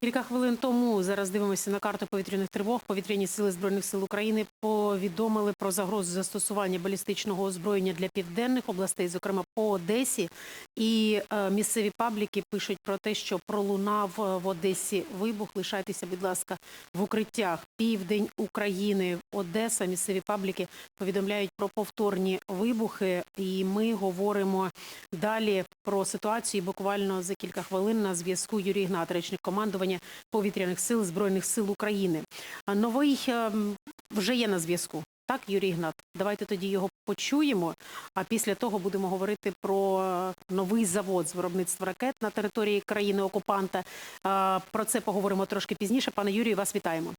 Кілька хвилин тому зараз дивимося на карту повітряних тривог. Повітряні сили збройних сил України повідомили про загрозу застосування балістичного озброєння для південних областей, зокрема по Одесі. І е, місцеві пабліки пишуть про те, що пролунав е, в Одесі вибух. Лишайтеся, будь ласка, в укриттях. Південь України, Одеса. Місцеві пабліки повідомляють про повторні вибухи. І ми говоримо далі про ситуацію. Буквально за кілька хвилин на зв'язку Юрій Гнат, речник командування повітряних сил збройних сил України. Новий ем, вже є на зв'язку. Так, Юрій Гнат, давайте тоді його почуємо. А після того будемо говорити про е, новий завод з виробництва ракет на території країни окупанта. Про це поговоримо трошки пізніше. Пане Юрію, вас вітаємо.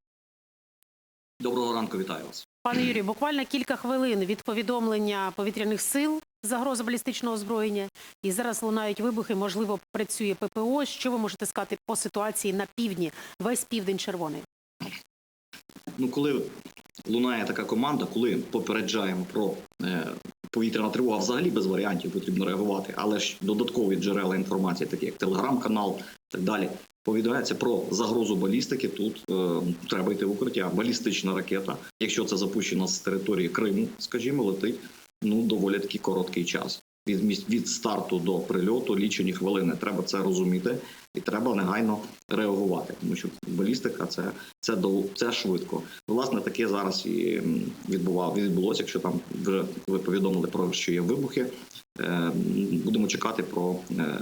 Доброго ранку, вітаю вас. Пане Юрію, буквально кілька хвилин від повідомлення повітряних сил загроза балістичного озброєння. І зараз лунають вибухи. Можливо, працює ППО. Що ви можете сказати по ситуації на півдні? Весь південь червоний. Ну, коли лунає така команда, коли попереджаємо про е, повітряна тривога, взагалі без варіантів потрібно реагувати, але ж додаткові джерела інформації, такі як телеграм-канал так далі, повідомляється про загрозу балістики. Тут е, треба йти в укриття. Балістична ракета, якщо це запущено з території Криму, скажімо, летить ну доволі таки короткий час. Від від старту до прильоту лічені хвилини. Треба це розуміти, і треба негайно реагувати, тому що балістика це це до це швидко. Власне, таке зараз і відбував відбулося. Якщо там вже ви повідомили про що є вибухи. Е, Будемо чекати про е,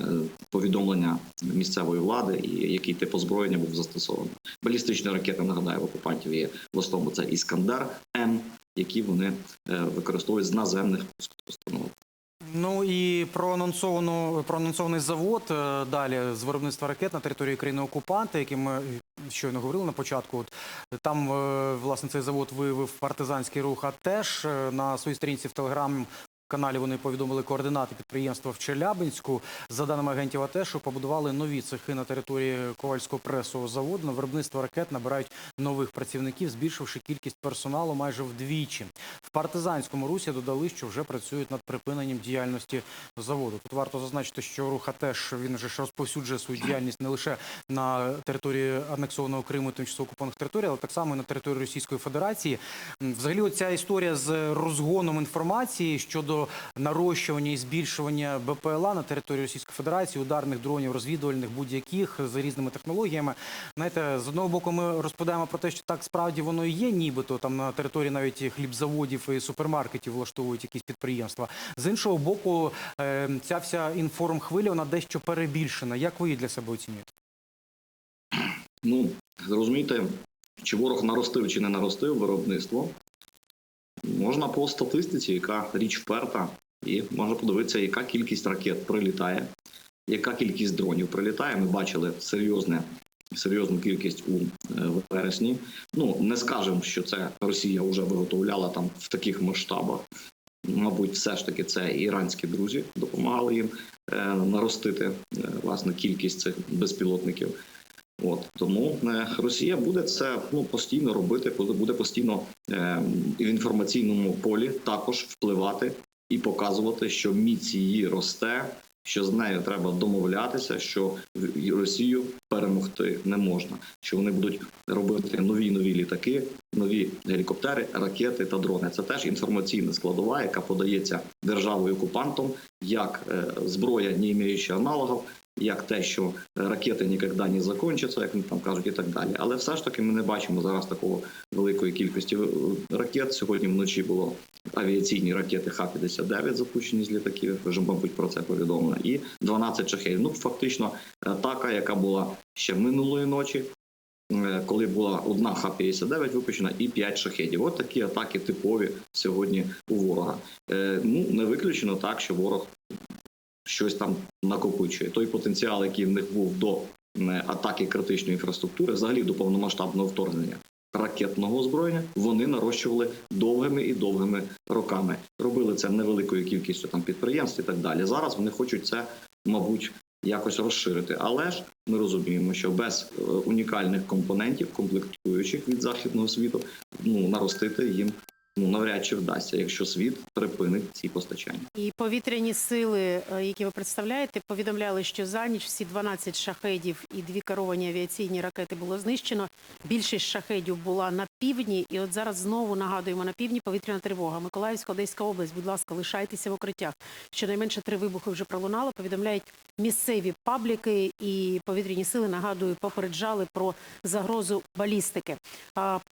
повідомлення місцевої влади і який тип озброєння був застосований. Балістичні ракети нагадаю в окупантів є в основному це Іскандер М, які вони е, використовують з наземних установок. Ну і про анонсовану про анонсований завод далі з виробництва ракет на території країни окупанта, яким ми щойно говорили на початку. От там власне цей завод виявив партизанський рух. А теж на своїй сторінці в Телеграм. Каналі вони повідомили координати підприємства в Челябинську. За даними агентів АТЕШу, побудували нові цехи на території Ковальського пресового заводу. На виробництво ракет набирають нових працівників, збільшивши кількість персоналу майже вдвічі. В партизанському русі додали, що вже працюють над припиненням діяльності заводу. Тут варто зазначити, що рух АТЕШ він вже ж розповсюджує свою діяльність не лише на території анексованого Криму, тимчасово окупованих територій, але так само і на території Російської Федерації. Взагалі, оця історія з розгоном інформації щодо нарощування і збільшування БПЛА на території Російської Федерації, ударних дронів, розвідувальних будь-яких за різними технологіями. Знаєте, з одного боку, ми розповідаємо про те, що так справді воно і є, нібито там на території навіть хлібзаводів і супермаркетів влаштовують якісь підприємства. З іншого боку, е, ця вся інформхвиля вона дещо перебільшена. Як ви її для себе оцінюєте? Ну, зрозумієте, чи ворог наростив чи не наростив виробництво. Можна по статистиці, яка річ вперта, і можна подивитися, яка кількість ракет прилітає, яка кількість дронів прилітає. Ми бачили серйозне, серйозну кількість у е, вересні. Ну, не скажемо, що це Росія вже виготовляла там в таких масштабах. Мабуть, все ж таки це іранські друзі допомагали їм е, наростити е, власне кількість цих безпілотників. От тому е, Росія буде це ну постійно робити, буде постійно е, в інформаційному полі також впливати і показувати, що міць її росте, що з нею треба домовлятися, що Росію перемогти не можна. Що вони будуть робити нові нові літаки, нові гелікоптери, ракети та дрони. Це теж інформаційна складова, яка подається державою окупантом як е, зброя, не маючи аналогів, як те, що ракети ніколи не закінчаться, як вони там кажуть, і так далі. Але все ж таки ми не бачимо зараз такого великої кількості е, ракет. Сьогодні вночі було авіаційні ракети Х-59 запущені з літаків. Вже мабуть про це повідомлено. І 12 шахедів. Ну фактично атака, яка була ще минулої ночі. е, Коли була одна Х-59 випущена і 5 шахедів. От такі атаки типові сьогодні у ворога. Е, ну не виключено так, що ворог щось там накопичує. Той потенціал, який в них був до атаки критичної інфраструктури, взагалі до повномасштабного вторгнення ракетного озброєння, вони нарощували довгими і довгими роками. Робили це невеликою кількістю там підприємств і так далі. Зараз вони хочуть це, мабуть. Якось розширити, але ж ми розуміємо, що без е, унікальних компонентів, комплектуючих від західного світу, ну наростити їм ну навряд чи вдасться, якщо світ припинить ці постачання. І повітряні сили, е, які ви представляєте, повідомляли, що за ніч всі 12 шахедів і дві керовані авіаційні ракети було знищено. Більшість шахедів була на півдні, і от зараз знову нагадуємо на півдні повітряна тривога. Миколаївська, Одеська область, будь ласка, лишайтеся в укриттях. Щонайменше три вибухи вже пролунало. Повідомляють місцеві пабліки і повітряні сили. Нагадую, попереджали про загрозу балістики.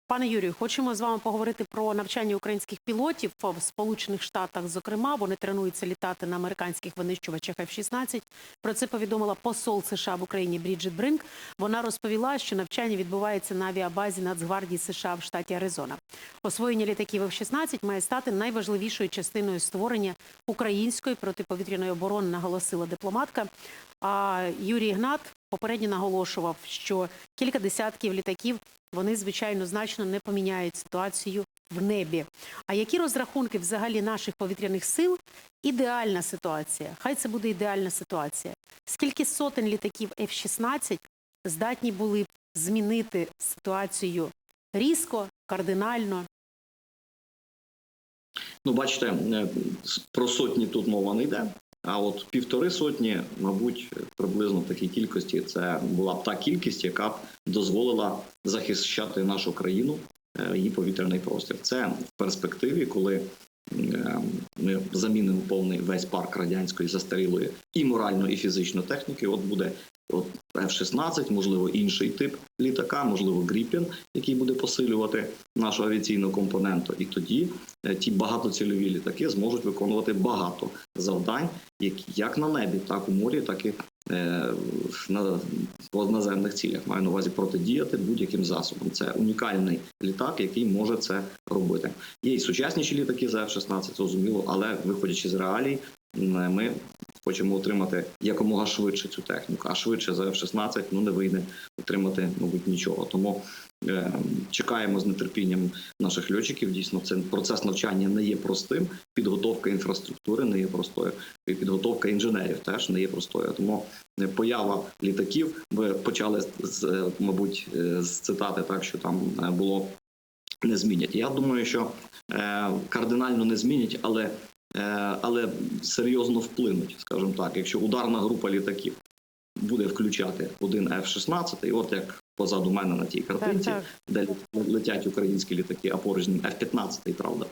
Пане Юрію, хочемо з вами поговорити про навчання українських пілотів в Сполучених Штатах. Зокрема, вони тренуються літати на американських винищувачах F-16. Про це повідомила посол США в Україні Бріджит Бринк. Вона розповіла, що навчання відбувається на авіабазі Нацгвардії США в штаті Аризона. Освоєння літаків F-16 має стати найважливішою частиною створення української протиповітряної оборони, наголосила дипломатка. А Юрій Гнат попередньо наголошував, що кілька десятків літаків вони звичайно значно не поміняють ситуацію в небі. А які розрахунки взагалі наших повітряних сил? Ідеальна ситуація. Хай це буде ідеальна ситуація. Скільки сотень літаків F-16 здатні були б змінити ситуацію різко, кардинально? Ну, бачите, е, про сотні тут мова не йде. А от півтори сотні, мабуть, приблизно в такій кількості це була б та кількість, яка б дозволила захищати нашу країну її повітряний простір. Це в перспективі, коли е, ми замінимо повний весь парк радянської застарілої і морально, і фізично техніки. От буде от F-16, можливо, інший тип літака, можливо, Гріпін, який буде посилювати нашу авіаційну компоненту. І тоді е, ті багатоцільові літаки зможуть виконувати багато завдань, як на небі, так у морі, так і е, на по наземних цілях. Маю на увазі протидіяти будь-яким засобам. Це унікальний літак, який може це робити. Є і сучасніші літаки за F-16, зрозуміло, але виходячи з реалій, ми хочемо отримати якомога швидше цю техніку. А швидше за F-16 ну не вийде отримати, мабуть, нічого. Тому е, чекаємо з нетерпінням наших льотчиків. Дійсно, це процес навчання не є простим. Підготовка інфраструктури не є простою. І підготовка інженерів теж не є простою. Тому е, поява літаків. Ви почали з- е, мабуть е, з цитати, так що там було не змінять. Я думаю, що е, кардинально не змінять, але, але серйозно вплинуть, скажімо так, якщо ударна група літаків буде включати один F-16, і от як позаду мене на тій картинці, так. де летять українські літаки, а поруч ним F-15, правда,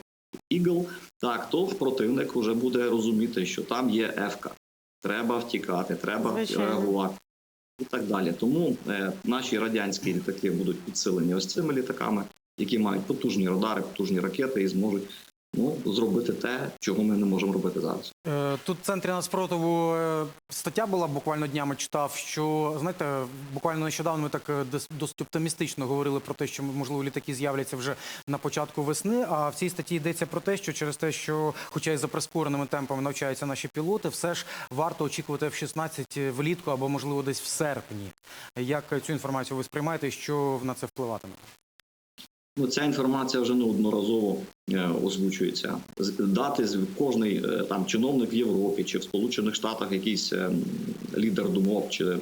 Eagle, так, то противник вже буде розуміти, що там є F-ка. Треба втікати, треба Звичайно. реагувати. І так далі. Тому е, наші радянські літаки будуть підсилені ось цими літаками, які мають потужні радари, потужні ракети і зможуть ну, зробити те, чого ми не можемо робити зараз. Е, Тут в центрі нацпротиву е, стаття була буквально днями читав, що знаєте, буквально нещодавно ми так е, досить оптимістично говорили про те, що можливо літаки з'являться вже на початку весни. А в цій статті йдеться про те, що через те, що, хоча й за прискореними темпами навчаються наші пілоти, все ж варто очікувати F-16 влітку або можливо десь в серпні. Як цю інформацію ви сприймаєте що на це впливатиме? Ну, ця інформація вже неодноразово е, озвучується. Дати кожний е, там чиновник в Європі чи в Сполучених Штатах, якийсь е, лідер думок чи м,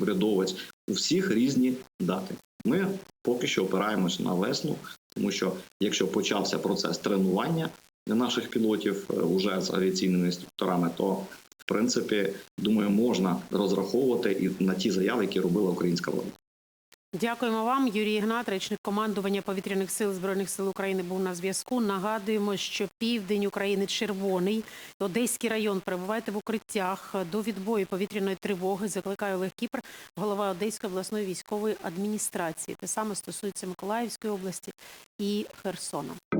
урядовець. У всіх різні дати. Ми поки що опираємось на весну, тому що якщо почався процес тренування наших пілотів уже з авіаційними інструкторами, то в принципі думаю, можна розраховувати і на ті заяви, які робила українська влада. Дякуємо вам, Юрій Ігнат, речник командування повітряних сил збройних сил України, був на зв'язку. Нагадуємо, що південь України червоний, Одеський район. Перебувайте в укриттях до відбою повітряної тривоги. Закликає Олег Кіпр, голова Одеської обласної військової адміністрації. Те саме стосується Миколаївської області і Херсона.